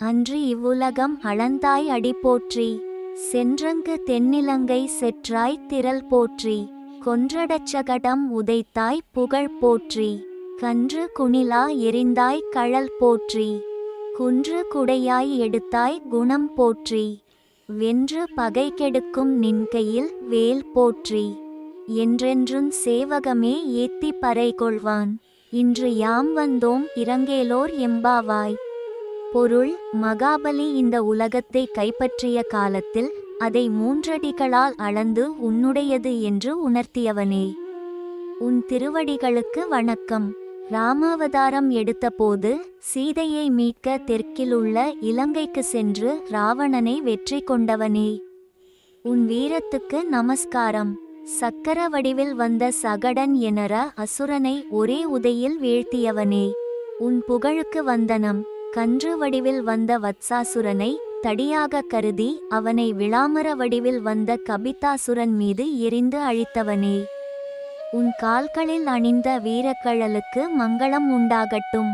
அன்று இவ்வுலகம் அளந்தாய் அடி போற்றி சென்றங்கு தென்னிலங்கை செற்றாய் திரள் போற்றி கொன்றடச்சகடம் உதைத்தாய் புகழ் போற்றி கன்று குணிலா எரிந்தாய் கழல் போற்றி குன்று குடையாய் எடுத்தாய் குணம் போற்றி வென்று பகை கெடுக்கும் நின்கையில் வேல் போற்றி என்றென்றும் சேவகமே ஏத்தி பறை கொள்வான் இன்று யாம் வந்தோம் இறங்கேலோர் எம்பாவாய் பொருள் மகாபலி இந்த உலகத்தை கைப்பற்றிய காலத்தில் அதை மூன்றடிகளால் அளந்து உன்னுடையது என்று உணர்த்தியவனே. உன் திருவடிகளுக்கு வணக்கம். ராமாவதாரம் எடுத்தபோது சீதையை மீட்க தெற்கிலுள்ள இலங்கைக்கு சென்று ராவணனை வெற்றி கொண்டவனே. உன் வீரத்துக்கு நமஸ்காரம். சக்கர வடிவில் வந்த சகடன் எனற அசுரனை ஒரே உதையில் வீழ்த்தியவனே. உன் புகழுக்கு வந்தனம். கன்று வடிவில் வந்த வத்சாசுரனை தடியாக கருதி அவனை விளாமர வடிவில் வந்த கபிதாசுரன் மீது எரிந்து அழித்தவனே. உன் கால்களில் அணிந்த வீரக்கழலுக்கு மங்களம் உண்டாகட்டும்.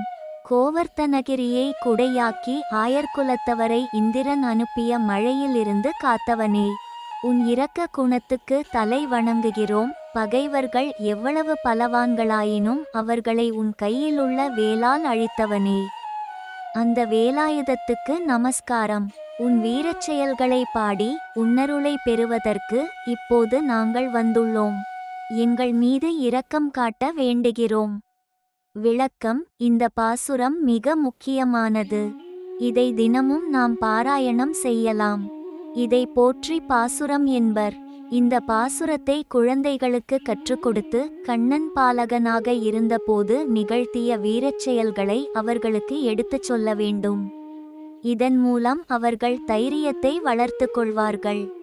கோவர்த்தனகிரியை குடையாக்கி ஆயர்குலத்தவரை இந்திரன் அனுப்பிய மழையிலிருந்து காத்தவனே. உன் இரக்க குணத்துக்கு தலை வணங்குகிறோம். பகைவர்கள் எவ்வளவு பலவான்களாயினும் அவர்களை உன் கையிலுள்ள வேலால் அழித்தவனே. அந்த வேலாயுதத்துக்கு நமஸ்காரம். உன் வீரச் செயல்களை பாடி உன்னருளை பெறுவதற்கு இப்போது நாங்கள் வந்துள்ளோம். எங்கள் மீது இரக்கம் காட்ட வேண்டுகிறோம். விளக்கம் இந்த பாசுரம் மிக முக்கியமானது. இதை தினமும் நாம் பாராயணம் செய்யலாம். இதை போற்றி பாசுரம் என்பர். இந்த பாசுரத்தை குழந்தைகளுக்கு கற்றுக் கொடுத்து கண்ணன் பாலகனாக இருந்தபோது நிகழ்த்திய வீரச் செயல்களை அவர்களுக்கு எடுத்துச் சொல்ல வேண்டும். இதன் மூலம் அவர்கள் தைரியத்தை வளர்த்து கொள்வார்கள்.